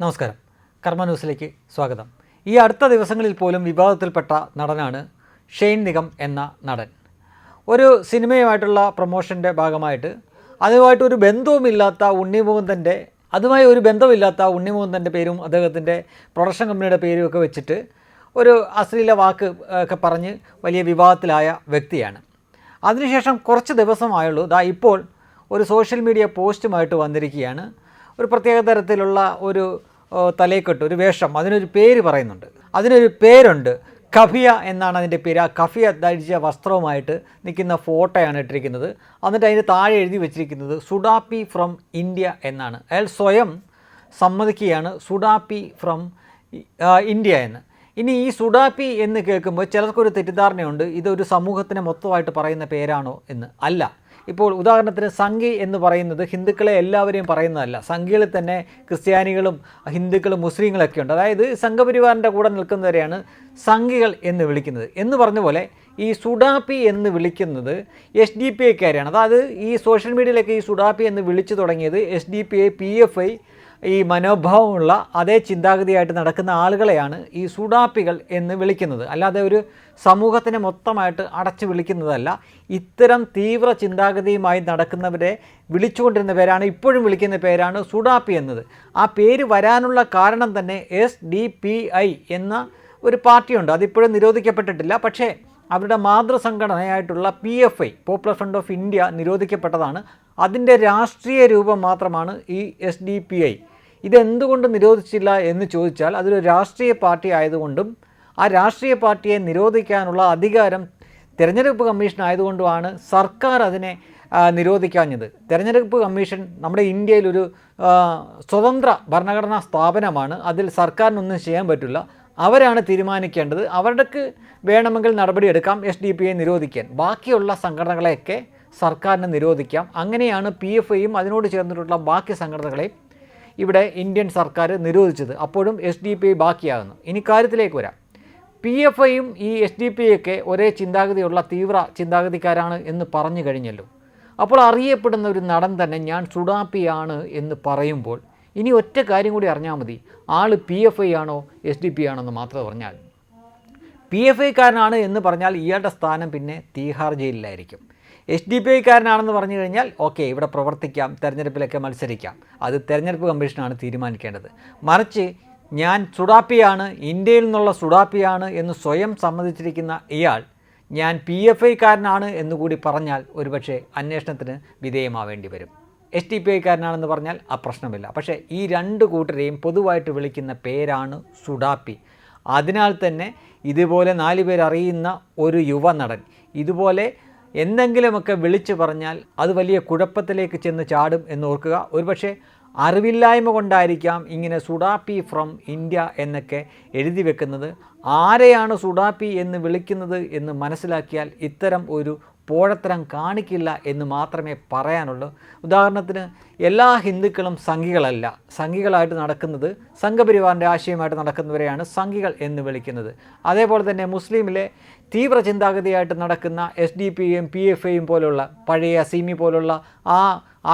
നമസ്കാരം. കർമ്മ ന്യൂസിലേക്ക് സ്വാഗതം. ഈ അടുത്ത ദിവസങ്ങളിൽ പോലും വിവാദത്തിൽപ്പെട്ട നടനാണ് ഷെയ്ൻ നിഗം എന്ന നടൻ. ഒരു സിനിമയുമായിട്ടുള്ള പ്രൊമോഷന്റെ ഭാഗമായിട്ട് അതുമായിട്ട് ഒരു ബന്ധവുമില്ലാത്ത ഉണ്ണിമുകുന്ദന്റെ അതുമായി ഒരു ബന്ധമില്ലാത്ത ഉണ്ണിമുകുന്ദന്റെ പേരും അദ്ദേഹത്തിന്റെ പ്രൊഡക്ഷൻ കമ്പനിയുടെ പേരും ഒക്കെ വെച്ചിട്ട് ഒരു അശ്ലീല വാക്ക് ഒക്കെ പറഞ്ഞ് വലിയ വിവാദത്തിലായ വ്യക്തിയാണ്. അതിനുശേഷം കുറച്ച് ദിവസമായുള്ളൂ. ദാ ഇപ്പോൾ ഒരു സോഷ്യൽ മീഡിയ പോസ്റ്റുമായിട്ട് വന്നിരിക്കുകയാണ്. ഒരു പ്രത്യേക തരത്തിലുള്ള ഒരു തലയെക്കെട്ട് ഒരു വേഷം അതിനൊരു പേര് പറയുന്നുണ്ട്. അതിനൊരു പേരുണ്ട് കഫിയ എന്നാണ് അതിന്റെ പേര്. ആ കഫിയ ധരിച്ച വസ്ത്രവുമായിട്ട് നിൽക്കുന്ന ഫോട്ടോയാണ് ഇട്ടിരിക്കുന്നത്. എന്നിട്ട് അതിന്റെ താഴെ എഴുതി വെച്ചിരിക്കുന്നത് സുഡാപ്പി ഫ്രം ഇന്ത്യ എന്നാണ്. അയാൾ സ്വയം സമ്മതിക്കുകയാണ് സുഡാപ്പി ഫ്രം ഇന്ത്യ എന്ന്. ഇനി ഈ സുഡാപ്പി എന്ന് കേൾക്കുമ്പോൾ ചിലർക്കൊരു തെറ്റിദ്ധാരണയുണ്ട്. ഇതൊരു സമൂഹത്തിന് മൊത്തമായിട്ട് പറയുന്ന പേരാണോ എന്ന്. അല്ല. ഇപ്പോൾ ഉദാഹരണത്തിന് സംഘി എന്ന് പറയുന്നത് ഹിന്ദുക്കളെ എല്ലാവരെയും പറയുന്നതല്ല. സംഘികളിൽ തന്നെ ക്രിസ്ത്യാനികളും ഹിന്ദുക്കളും മുസ്ലിങ്ങളൊക്കെ ഉണ്ട്. അതായത് സംഘപരിവാറിന്റെ കൂടെ നിൽക്കുന്നവരെയാണ് സംഘികൾ എന്ന് വിളിക്കുന്നത്. എന്ന് പറഞ്ഞ പോലെ ഈ സുഡാപ്പി എന്ന് വിളിക്കുന്നത് എസ് ഡി പി ഐക്കാരെയാണ്. അതായത് ഈ സോഷ്യൽ മീഡിയയിലൊക്കെ ഈ സുഡാപ്പി എന്ന് വിളിച്ചു തുടങ്ങിയത് S D P I P F I ഈ മനോഭാവമുള്ള അതേ ചിന്താഗതിയായിട്ട് നടക്കുന്ന ആളുകളെയാണ് ഈ സുഡാപ്പികൾ എന്ന് വിളിക്കുന്നത്. അല്ലാതെ ഒരു സമൂഹത്തിനെ മൊത്തമായിട്ട് അടച്ചു വിളിക്കുന്നതല്ല. ഇത്തരം തീവ്ര ചിന്താഗതിയുമായി നടക്കുന്നവരെ വിളിച്ചുകൊണ്ടിരുന്ന പേരാണ് ഇപ്പോഴും വിളിക്കുന്ന പേരാണ് സുഡാപ്പി എന്നത്. ആ പേര് വരാനുള്ള കാരണം തന്നെ എസ് ഡി പി ഐ എന്ന ഒരു പാർട്ടിയുണ്ട്. അതിപ്പോഴും നിരോധിക്കപ്പെട്ടിട്ടില്ല. പക്ഷേ അവരുടെ മാതൃസംഘടനയായിട്ടുള്ള P F I Popular Front of India നിരോധിക്കപ്പെട്ടതാണ്. അതിന്റെ രാഷ്ട്രീയ രൂപം മാത്രമാണ് ഈ എസ് ഡി പി ഐ. ഇതെന്തുകൊണ്ട് നിരോധിച്ചില്ല എന്ന് ചോദിച്ചാൽ അതൊരു രാഷ്ട്രീയ പാർട്ടി ആയതുകൊണ്ടും ആ രാഷ്ട്രീയ പാർട്ടിയെ നിരോധിക്കാനുള്ള അധികാരം തിരഞ്ഞെടുപ്പ് കമ്മീഷൻ ആയതുകൊണ്ടുമാണ് സർക്കാർ അതിനെ നിരോധിക്കാഞ്ഞത്. തിരഞ്ഞെടുപ്പ് കമ്മീഷൻ നമ്മുടെ ഇന്ത്യയിലൊരു ഒരു സ്വതന്ത്ര ഭരണഘടനാ സ്ഥാപനമാണ്. അതിൽ സർക്കാരിനൊന്നും ചെയ്യാൻ പറ്റില്ല. അവരാണ് തീരുമാനിക്കേണ്ടത്. അവർക്ക് വേണമെങ്കിൽ നടപടിയെടുക്കാം എസ് ഡി പി ഐ നിരോധിക്കാൻ. ബാക്കിയുള്ള സംഘടനകളെയൊക്കെ സർക്കാരിനെ നിരോധിക്കാം. അങ്ങനെയാണ് പി എഫ് ഐയും അതിനോട് ചേർന്നിട്ടുള്ള ബാക്കി സംഘടനകളെയും ഇവിടെ ഇന്ത്യൻ സർക്കാർ നിരോധിച്ചത്. അപ്പോഴും എസ് ഡി പി ഐ ബാക്കിയാകുന്നു. ഇനി കാര്യത്തിലേക്ക് വരാം. പി എഫ് ഐയും ഈ എസ് ഡി പി ഒക്കെ ഒരേ ചിന്താഗതിയുള്ള തീവ്ര ചിന്താഗതിക്കാരാണ് എന്ന് പറഞ്ഞു കഴിഞ്ഞല്ലോ. അപ്പോൾ അറിയപ്പെടുന്ന ഒരു നടൻ തന്നെ ഞാൻ സുഡാപ്പിയാണ് എന്ന് പറയുമ്പോൾ ഇനി ഒറ്റ കാര്യം കൂടി അറിഞ്ഞാൽ മതി. ആൾ പി എഫ് ഐ ആണോ എസ് ഡി പി ആണോ എന്ന് മാത്രം പറഞ്ഞാൽ പി എഫ് ഐക്കാരനാണ് എന്ന് പറഞ്ഞാൽ ഇയാളുടെ സ്ഥാനം പിന്നെ തീഹാർ ജയിലിലായിരിക്കും. എസ് ഡി പി ഐക്കാരനാണെന്ന് പറഞ്ഞു കഴിഞ്ഞാൽ ഓക്കെ ഇവിടെ പ്രവർത്തിക്കാം തെരഞ്ഞെടുപ്പിലൊക്കെ മത്സരിക്കാം. അത് തെരഞ്ഞെടുപ്പ് കമ്മീഷനാണ് തീരുമാനിക്കേണ്ടത്. മറിച്ച് ഞാൻ സുഡാപ്പിയാണ് ഇന്ത്യയിൽ നിന്നുള്ള സുഡാപ്പിയാണ് എന്ന് സ്വയം സമ്മതിച്ചിരിക്കുന്ന ഇയാൾ ഞാൻ പി എഫ് ഐക്കാരനാണ് എന്നുകൂടി പറഞ്ഞാൽ ഒരുപക്ഷെ അന്വേഷണത്തിന് വിധേയമാവേണ്ടി വരും. എസ് ടി പി ഐക്കാരനാണെന്ന് പറഞ്ഞാൽ ആ പ്രശ്നമില്ല. പക്ഷേ ഈ രണ്ട് കൂട്ടരെയും പൊതുവായിട്ട് വിളിക്കുന്ന പേരാണ് സുഡാപ്പി. അതിനാൽ തന്നെ ഇതുപോലെ നാല് പേർ അറിയുന്ന ഒരു യുവനടൻ ഇതുപോലെ എന്തെങ്കിലുമൊക്കെ വിളിച്ചു പറഞ്ഞാൽ അത് വലിയ കുഴപ്പത്തിലേക്ക് ചെന്ന് ചാടും എന്ന് ഓർക്കുക. ഒരുപക്ഷെ അറിവില്ലായ്മ കൊണ്ടായിരിക്കാം ഇങ്ങനെ സുഡാപ്പി ഫ്രം ഇന്ത്യ എന്നൊക്കെ എഴുതി വെക്കുന്നത്. ആരെയാണ് സുഡാപ്പി എന്ന് വിളിക്കുന്നത് എന്ന് മനസ്സിലാക്കിയാൽ ഇത്തരം ഒരു പോഴത്തരം കാണിക്കില്ല എന്ന് മാത്രമേ പറയാനുള്ളൂ. ഉദാഹരണത്തിന് എല്ലാ ഹിന്ദുക്കളും സംഘികളല്ല. സംഘികളായിട്ട് നടക്കുന്നത് സംഘപരിവാറിന്റെ ആശയമായിട്ട് നടക്കുന്നവരെയാണ് സംഘികൾ എന്ന് വിളിക്കുന്നത്. അതേപോലെ തന്നെ മുസ്ലിമിലെ തീവ്ര ചിന്താഗതിയായിട്ട് നടക്കുന്ന S D P M P F ഐയും പോലുള്ള പഴയ സിമി പോലുള്ള ആ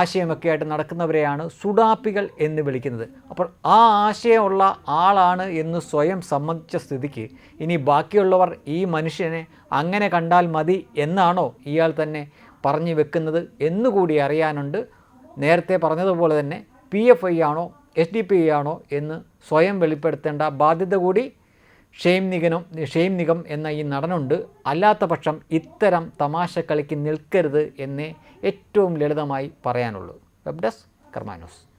ആശയമൊക്കെ ആയിട്ട് നടക്കുന്നവരെയാണ് സുഡാപ്പികൾ എന്ന് വിളിക്കുന്നത്. അപ്പോൾ ആ ആശയമുള്ള ആളാണ് എന്ന് സ്വയം സമ്മതിച്ച സ്ഥിതിക്ക് ഇനി ബാക്കിയുള്ളവർ ഈ മനുഷ്യനെ അങ്ങനെ കണ്ടാൽ മതി എന്നാണോ ഇയാൾ തന്നെ പറഞ്ഞു വെക്കുന്നത് എന്നുകൂടി അറിയാനുണ്ട് നേരത്തെ പറഞ്ഞതുപോലെ തന്നെ പി എഫ് ഐ ആണോ എസ് ഡി പി ഐ ആണോ എന്ന് സ്വയം വെളിപ്പെടുത്തേണ്ട ബാധ്യത കൂടി ഷെയിം നിഗനും ഷെയിം നിഗം എന്ന ഈ നടനുണ്ട്. അല്ലാത്ത പക്ഷം ഇത്തരം തമാശ കളിക്ക് നിൽക്കരുത് എന്നേ ഏറ്റവും ലളിതമായി പറയാനുള്ളൂ. Web desk കർമാനോസ്